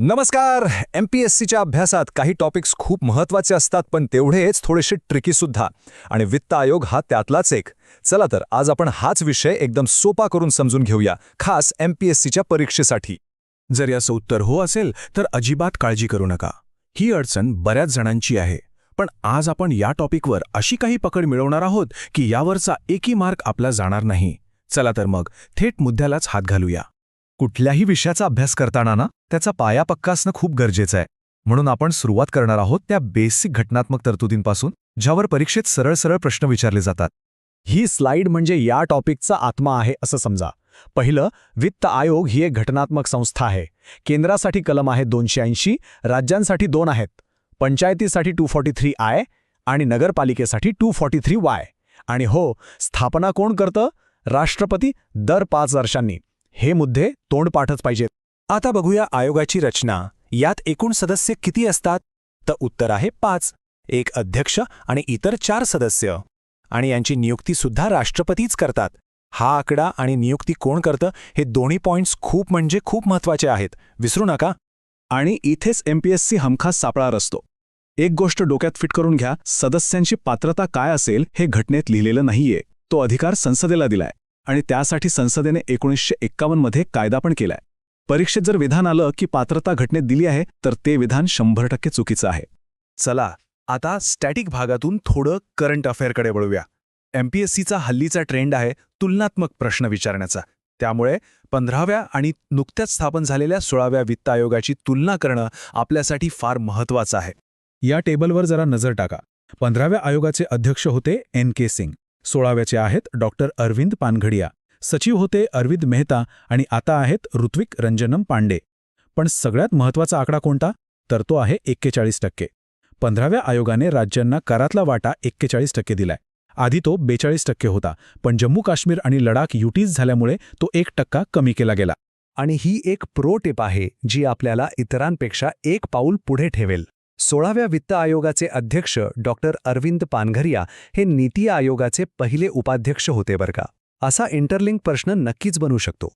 नमस्कार. M P S सीच्या अभ्यासात काही टॉपिक्स खूप महत्त्वाचे असतात पण तेवढेच थोडेसे ट्रिकीसुद्धा आणि वित्त आयोग हा त्यातलाच एक. चला तर आज आपण हाच विषय एकदम सोपा करून समजून घेऊया खास एम पी एस सीच्या परीक्षेसाठी. जर याचं उत्तर हो असेल तर अजिबात काळजी करू नका. ही अडचण बऱ्याच जणांची आहे. पण आज आपण या टॉपिकवर अशी काही पकड मिळवणार आहोत की यावरचा एकही मार्क आपला जाणार नाही. चला तर मग थेट मुद्द्यालाच हात घालूया. कुठल्याही विषयाचा अभ्यास करताना ना त्याचा पाया पक्का असणं खूप गरजेचं आहे. म्हणून आपण सुरुवात करणार आहोत त्या बेसिक घटनात्मक तरतुदींपासून ज्यावर परीक्षेत सरळ सरळ प्रश्न विचारले जातात. ही स्लाइड म्हणजे या टॉपिकचा आत्मा आहे असं समजा. पहिलं वित्त आयोग ही एक घटनात्मक संस्था आहे. केंद्रासाठी कलम आहे दोनशे ऐंशी राज्यांसाठी दोन आहेत. पंचायतीसाठी टू फॉर्टी थ्री आय आणि नगरपालिकेसाठी टू फॉर्टी थ्री वाय. आणि हो स्थापना कोण करतं? राष्ट्रपती दर पाच वर्षांनी. हे मुद्दे तोंडपाठच पाहिजेत आता बघूया आयोगाची रचना. यात एकूण सदस्य किती असतात? तर उत्तर आहे पाच. एक अध्यक्ष आणि इतर चार सदस्य. आणि यांची नियुक्तीसुद्धा राष्ट्रपतीच करतात. हा आकडा आणि नियुक्ती कोण करतं हे दोन्ही पॉईंट्स खूप म्हणजे खूप महत्त्वाचे आहेत. विसरू नका. आणि इथेच एमपीएससी हमखास सापळा रचतो. एक गोष्ट डोक्यात फिट करून घ्या सदस्यांची पात्रता काय असेल हे घटनेत लिहिलेलं नाहीये. तो अधिकार संसदेला दिलाय. आणि त्यासाठी संसदेने एकोणीसशे एक्कावन्नमध्ये कायदा पण केलाय. परीक्षेत जर विधान आलं की पात्रता घटनेत दिली आहे तर ते विधान शंभर टक्के चुकीचं आहे. चला आता स्टॅटिक भागातून थोडं करंट अफेअरकडे वळूया. एमपीएससीचा हल्लीचा ट्रेंड आहे तुलनात्मक प्रश्न विचारण्याचा. त्यामुळे पंधराव्या आणि नुकत्याच स्थापन झालेल्या सोळाव्या वित्त आयोगाची तुलना करणं आपल्यासाठी फार महत्वाचं आहे. या टेबलवर जरा नजर टाका. पंधराव्या आयोगाचे अध्यक्ष होते एन के सिंग. सोळाव्याचे आहेत डॉक्टर अरविंद पानघडिया. सचिव होते अरविंद मेहता आणि आता आहेत ऋत्विक रंजनम पांडे. पण सगळ्यात महत्त्वाचा आकडा कोणता? तर तो आहे एक्केचाळीस टक्के. पंधराव्या आयोगाने राज्यांना करातला वाटा एक्केचाळीस टक्के दिलाय. आधी तो बेचाळीस टक्के होता पण जम्मू काश्मीर आणि लडाख युटीज झाल्यामुळे तो एक टक्का कमी केला गेला. आणि ही एक प्रो टिप आहे जी आपल्याला इतरांपेक्षा एक पाऊल पुढे ठेवेल. सोळाव्या वित्त आयोगाचे अध्यक्ष डॉक्टर अरविंद पानघरिया हे नीती आयोगाचे पहिले उपाध्यक्ष होते बरं का. असा इंटरलिंक प्रश्न नक्कीच बनू शकतो.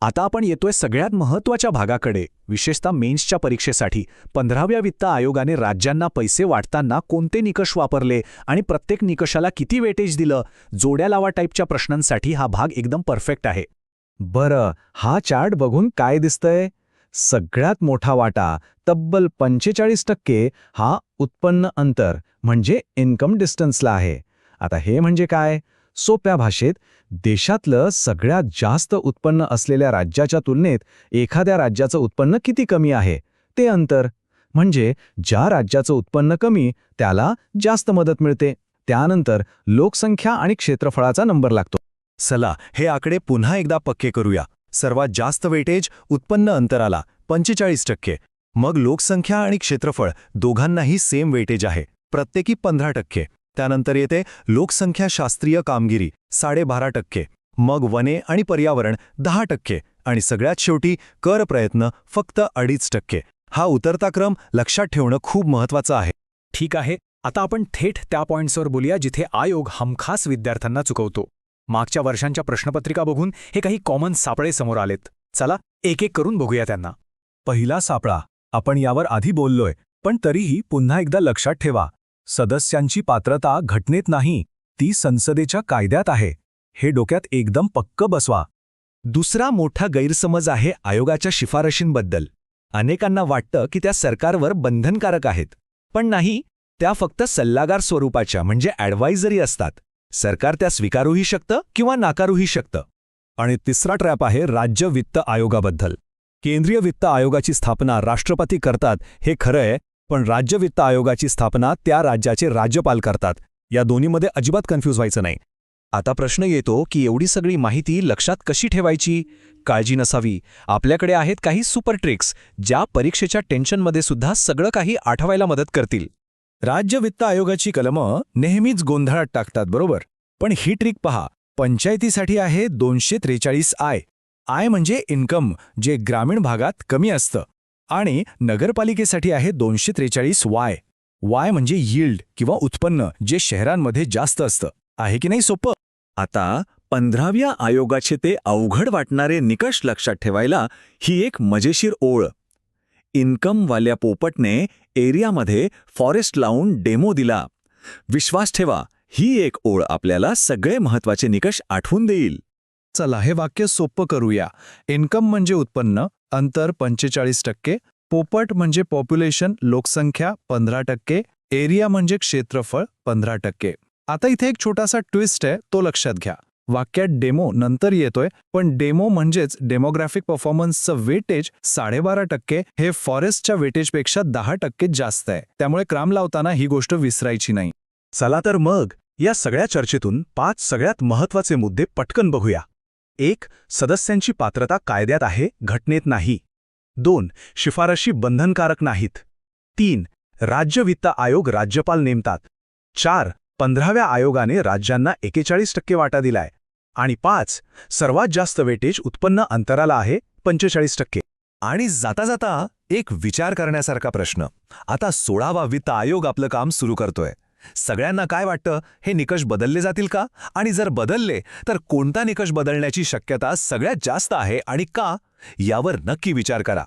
आता आपण येतोय सगळ्यात महत्त्वाच्या भागाकडे विशेषतः मेन्सच्या परीक्षेसाठी. पंधराव्या वित्त आयोगाने राज्यांना पैसे वाटताना कोणते निकष वापरले आणि प्रत्येक निकषाला किती वेटेज दिलं? जोड्या लावा टाईपच्या प्रश्नांसाठी हा भाग एकदम परफेक्ट आहे. बरं हा चार्ट बघून काय दिसतंय? सगळ्यात मोठा वाटा तब्बल पंचेचाळीस टक्के हा उत्पन्न अंतर म्हणजे इन्कम डिस्टन्सला आहे. आता हे म्हणजे काय? सोप्या भाषेत देशातलं सगळ्यात जास्त उत्पन्न असलेल्या राज्याच्या तुलनेत एखाद्या राज्याचं उत्पन्न किती कमी आहे? ते अंतर. म्हणजे ज्या राज्याचं उत्पन्न कमी त्याला जास्त मदत मिळते. त्यानंतर लोकसंख्या आणि क्षेत्रफळाचा नंबर लागतो. चला हे आकडे पुन्हा एकदा पक्के करूया. सर्वात जास्त वेटेज उत्पन्न अंतराला पंचेचाळीस टक्के. मग लोकसंख्या आणि क्षेत्रफळ दोघांनाही सेम वेटेज आहे प्रत्येकी पंधरा टक्के. त्यानंतर येते लोकसंख्या शास्त्रीय कामगिरी साडेबारा टक्के. मग वने आणि पर्यावरण दहा टक्के. आणि सगळ्यात शेवटी कर प्रयत्न फक्त अडीच टक्के. हा उतरता क्रम लक्षात ठेवणं खूप महत्वाचं आहे. ठीक आहे आता आपण थेट त्या पॉईंट्सवर बोलूया जिथे आयोग हमखास विद्यार्थ्यांना चुकवतो. मागच्या वर्षांच्या प्रश्नपत्रिका बघून हे काही कॉमन सापळे समोर आलेत. चला एक एक करून बघूया त्यांना. पहिला सापळा आपण यावर आधी बोललोय पण तरीही पुन्हा एकदा लक्षात ठेवा. सदस्यांची पात्रता घटनेत नाही ती संसदेच्या कायद्यात आहे. हे डोक्यात एकदम पक्क बसवा. दुसरा मोठा गैरसमज आहे आयोगाच्या शिफारशींबद्दल. अनेकांना वाटतं की त्या सरकारवर बंधनकारक आहेत. पण नाही त्या फक्त सल्लागार स्वरूपाच्या म्हणजे ॲडवायझरी असतात. सरकार त्या स्वीकारूही शकतं किंवा नाकारूही शकतं? आणि तिसरा ट्रॅप आहे राज्य वित्त आयोगाबद्दल. केंद्रीय वित्त आयोगाची स्थापना राष्ट्रपती करतात हे खरं आहे पण राज्य वित्त आयोगाची स्थापना त्या राज्याचे राज्यपाल करतात. या दोन्हीमध्ये अजिबात कन्फ्यूज व्हायचं नाही. आता प्रश्न येतो की एवढी सगळी माहिती लक्षात कशी ठेवायची? काळजी नसावी. आपल्याकडे आहेत काही सुपर ट्रिक्स ज्या परीक्षेच्या टेन्शनमध्ये सुद्धा सगळं काही आठवायला मदत करतील. राज्य वित्त आयोगाची कलमं नेहमीच गोंधळात टाकतात बरोबर? पण ही ट्रिक पहा. पंचायतीसाठी आहे दोनशे त्रेचाळीस आय. आय म्हणजे इन्कम जे ग्रामीण भागात कमी असतं. आणि नगरपालिकेसाठी आहे दोनशे त्रेचाळीस वाय. वाय म्हणजे यील्ड किंवा उत्पन्न जे शहरांमध्ये जास्त असतं. आहे की नाही सोपं? आता पंधराव्या आयोगाचे ते अवघड वाटणारे निकष लक्षात ठेवायला ही एक मजेशीर ओळ. इन्कमवाल्या पोपटने एरियामध्ये फॉरेस्ट लावून डेमो दिला. विश्वास ठेवा ही एक ओळ आपल्याला सगळे महत्त्वाचे निकष आठवून देईल. चला हे वाक्य सोपं करूया. इन्कम म्हणजे उत्पन्न अंतर पंचेचाळीस टक्के पोपट म्हणजे पॉप्युलेशन लोकसंख्या पंधरा टक्के एरिया म्हणजे क्षेत्रफळ पंधरा टक्के. आता इथे एक छोटासा ट्विस्ट आहे तो लक्षात घ्या. वाक्यात डेमो नंतर येतोय पण डेमो म्हणजेच डेमोग्राफिक परफॉर्मन्सचं वेटेज साडेबारा टक्के हे फॉरेस्टच्या वेटेजपेक्षा दहा टक्के जास्त आहे. त्यामुळे क्राम लावताना ही गोष्ट विसरायची नाही. चला तर मग. या सगळ्या चर्चेतून पाच सगळ्यात महत्त्वाचे मुद्दे पटकन बघूया. एक सदस्यांची पात्रता कायद्यात आहे घटनेत नाही. दोन शिफारशी बंधनकारक नाहीत. तीन राज्य वित्त आयोग राज्यपाल नेमतात. चार पंधराव्या आयोगाने राज्यांना एकेचाळीस टक्के वाटा दिलाय. आणि पाच सर्वात जास्त वेटेज उत्पन्न अंतराला आहे पंचेचाळीस टक्के. आणि जाता जाता एक विचार करण्यासारखा प्रश्न. आता सोळावा वित्त आयोग आपलं काम सुरू करतोय. सगळ्यांना काय वाटतं? हे निकष बदलले जातील का? आणि जर बदलले तर कोणता निकष बदलण्याची शक्यता सगळ्यात जास्त आहे आणि का? यावर नक्की विचार करा.